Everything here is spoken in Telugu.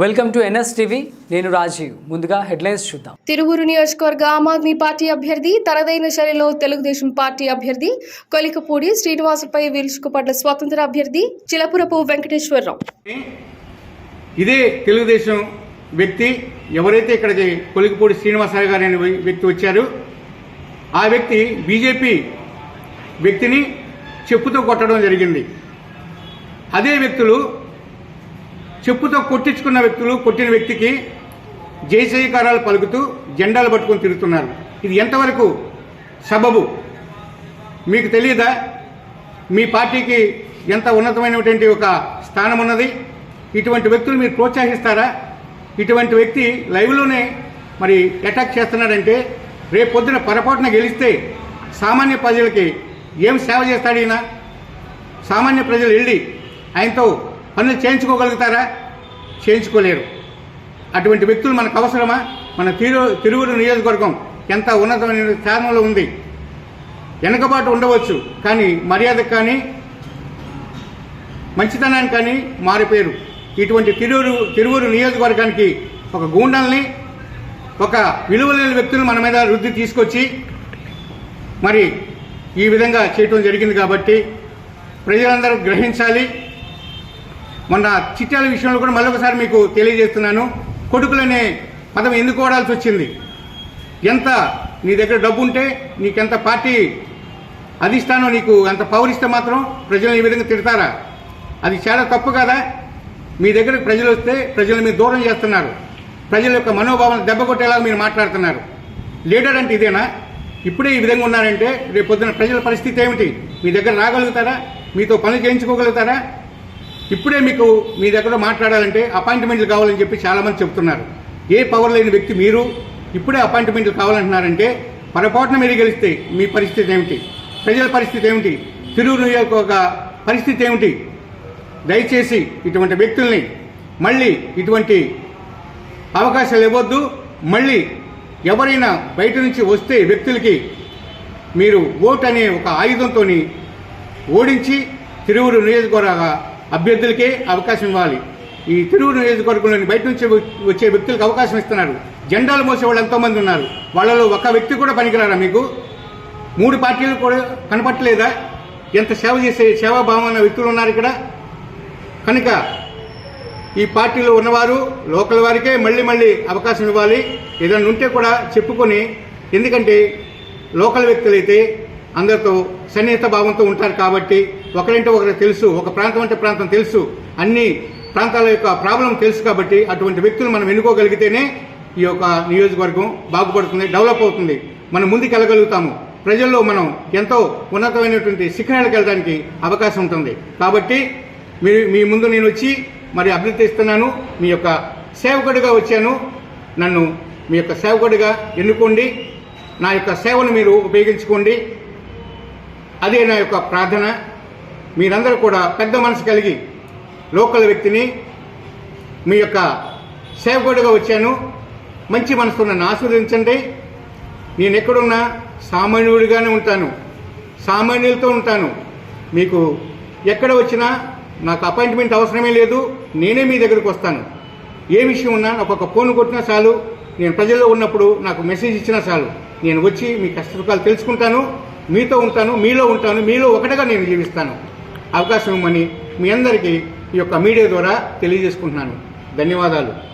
వెల్కమ్ టు ఎన్ఎస్ టీవీ నేను రాజీవ్. ముందుగా హెడ్లైన్స్ చూద్దాం. తిరువురు నియోజకవర్గ ఆమ్ ఆద్మీ పార్టీ అభ్యర్థి తనదైన శైలిలో తెలుగుదేశం పార్టీ అభ్యర్థి కొలికపూడి శ్రీనివాసుపై విరుచుకుపడ్డ స్వతంత్ర అభ్యర్థి చిలపురపు వెంకటేశ్వరరావు. ఇదే తెలుగుదేశం వ్యక్తి. ఎవరైతే ఇక్కడికి కొలికిపూడి శ్రీనివాసరావు గారు అనే వ్యక్తి వచ్చారు ఆ వ్యక్తి బీజేపీ వ్యక్తిని చెప్పుతో కొట్టడం జరిగింది. అదే వ్యక్తులు చెప్పుతో కొట్టించుకున్న వ్యక్తులు కొట్టిన వ్యక్తికి జయజయకారాలు పలుకుతూ జెండాలు పట్టుకొని తిరుగుతున్నారు. ఇది ఎంతవరకు సబబు? మీకు తెలియదా? మీ పార్టీకి ఎంత ఉన్నతమైనటువంటి ఒక స్థానం ఉన్నది? ఇటువంటి వ్యక్తులు మీరు ప్రోత్సహిస్తారా? ఇటువంటి వ్యక్తి లైవ్లోనే మరి అటాక్ చేస్తున్నాడంటే రేపు పొద్దున పొరపాటున గెలిస్తే సామాన్య ప్రజలకి ఏం సేవ చేస్తాడు ఈయన? సామాన్య ప్రజలు వెళ్ళి ఆయనతో పనులు చేయించుకోగలుగుతారా? చేయించుకోలేరు. అటువంటి వ్యక్తులు మనకు అవసరమా? మన తిరు తిరువురు నియోజకవర్గం ఎంత ఉన్నతమైన స్థానంలో ఉంది? వెనకబాటు ఉండవచ్చు కానీ మర్యాదకు కానీ మంచితనానికి కానీ మారిపోయారు. ఇటువంటి తిరువురు తిరువురు నియోజకవర్గానికి ఒక గూండల్ని ఒక విలువలేని వ్యక్తులు మన మీద వృద్ధి తీసుకొచ్చి మరి ఈ విధంగా చేయటం జరిగింది కాబట్టి ప్రజలందరూ గ్రహించాలి. మొన్న చిట్యాల విషయంలో కూడా మళ్ళొకసారి మీకు తెలియజేస్తున్నాను. కొడుకులనే పదం ఎందుకు వాడాల్సి వచ్చింది. ఎంత నీ దగ్గర డబ్బు ఉంటే నీకెంత పార్టీ అధిష్టానం నీకు ఎంత పౌరిస్తే మాత్రం ప్రజలను ఈ విధంగా తిడతారా? అది చాలా తప్పు కదా. మీ దగ్గర ప్రజలు వస్తే ప్రజలను మీరు దూరం చేస్తున్నారు. ప్రజల యొక్క మనోభావం దెబ్బ కొట్టేలాగా మీరు మాట్లాడుతున్నారు. లీడర్ అంటే ఇదేనా? ఇప్పుడే ఈ విధంగా ఉన్నారంటే రేపు పొద్దున ప్రజల పరిస్థితి ఏమిటి? మీ దగ్గర రాగలుగుతారా? మీతో పనులు చేయించుకోగలుగుతారా? ఇప్పుడే మీకు మీ దగ్గర మాట్లాడాలంటే అపాయింట్మెంట్లు కావాలని చెప్పి చాలామంది చెప్తున్నారు. ఏ పవర్ లేని వ్యక్తి మీరు ఇప్పుడే అపాయింట్మెంట్లు కావాలంటున్నారంటే పొరపాటున మీరు గెలిస్తే మీ పరిస్థితి ఏమిటి? ప్రజల పరిస్థితి ఏమిటి? తిరుగు నియోజకవర్గ పరిస్థితి ఏమిటి? దయచేసి ఇటువంటి వ్యక్తుల్ని మళ్ళీ ఇటువంటి అవకాశాలు ఇవ్వద్దు. మళ్ళీ ఎవరైనా బయట నుంచి వస్తే వ్యక్తులకి మీరు ఓట్ అనే ఒక ఆయుధంతో ఓడించి తిరువురు నియోజకవర్గ అభ్యర్థులకే అవకాశం ఇవ్వాలి. ఈ తిరువురు నియోజకవర్గంలోని బయట నుంచి వచ్చే వ్యక్తులకు అవకాశం ఇస్తున్నారు. జెండాలు మోసే వాళ్ళు ఎంతోమంది ఉన్నారు. వాళ్ళలో ఒక వ్యక్తి కూడా పనికిరారా మీకు? మూడు పార్టీలు కూడా కనపట్టలేదా? ఎంత సేవ చేసే సేవాభావం అన్న వ్యక్తులు ఉన్నారు ఇక్కడ? కనుక ఈ పార్టీలో ఉన్నవారు లోకల్ వారికే మళ్ళీ మళ్ళీ అవకాశం ఇవ్వాలి. ఏదైనా ఉంటే కూడా చెప్పుకొని ఎందుకంటే లోకల్ వ్యక్తులైతే అందరితో సన్నిహిత భావంతో ఉంటారు కాబట్టి ఒకరింటే ఒకరికి తెలుసు ఒక ప్రాంతం అంటే ప్రాంతం తెలుసు. అన్ని ప్రాంతాల యొక్క ప్రాబ్లం తెలుసు కాబట్టి అటువంటి వ్యక్తులు మనం ఎన్నుకోగలిగితేనే ఈ యొక్క నియోజకవర్గం బాగుపడుతుంది డెవలప్ అవుతుంది. మనం ముందుకు వెళ్ళగలుగుతాము ప్రజల్లో మనం ఎంతో ఉన్నతమైనటువంటి శిఖరాలకు వెళ్ళడానికి అవకాశం ఉంటుంది. కాబట్టి మీ మీ ముందు నేను వచ్చి మరి అభ్యర్థిస్తున్నాను మీ యొక్క సేవకుడిగా వచ్చాను. నన్ను మీ యొక్క సేవకుడిగా ఎన్నుకోండి. నా యొక్క సేవను మీరు ఉపయోగించుకోండి. అదే నా యొక్క ప్రార్థన. మీరందరూ కూడా పెద్ద మనసు కలిగి లోకల్ వ్యక్తిని మీ యొక్క సేవకుడిగా వచ్చాను. మంచి మనసుతో నన్ను ఆశీర్వదించండి. నేను ఎక్కడున్నా సామాన్యుడిగానే ఉంటాను. సామాన్యులతో ఉంటాను. మీకు ఎక్కడ వచ్చినా నాకు అపాయింట్మెంట్ అవసరమే లేదు. నేనే మీ దగ్గరకు వస్తాను. ఏ విషయం ఉన్నా నాకు ఒక ఫోన్ కొట్టినా చాలు. నేను ప్రజల్లో ఉన్నప్పుడు నాకు మెసేజ్ ఇచ్చినా చాలు. నేను వచ్చి మీ కష్ట సుఖాలు తెలుసుకుంటాను. మీతో ఉంటాను మీలో ఉంటాను మీలో ఒకటిగా నేను జీవిస్తాను. అవకాశం ఇవ్వమని మీ అందరికీ ఈ యొక్క మీడియా ద్వారా తెలియజేసుకుంటున్నాను. ధన్యవాదాలు.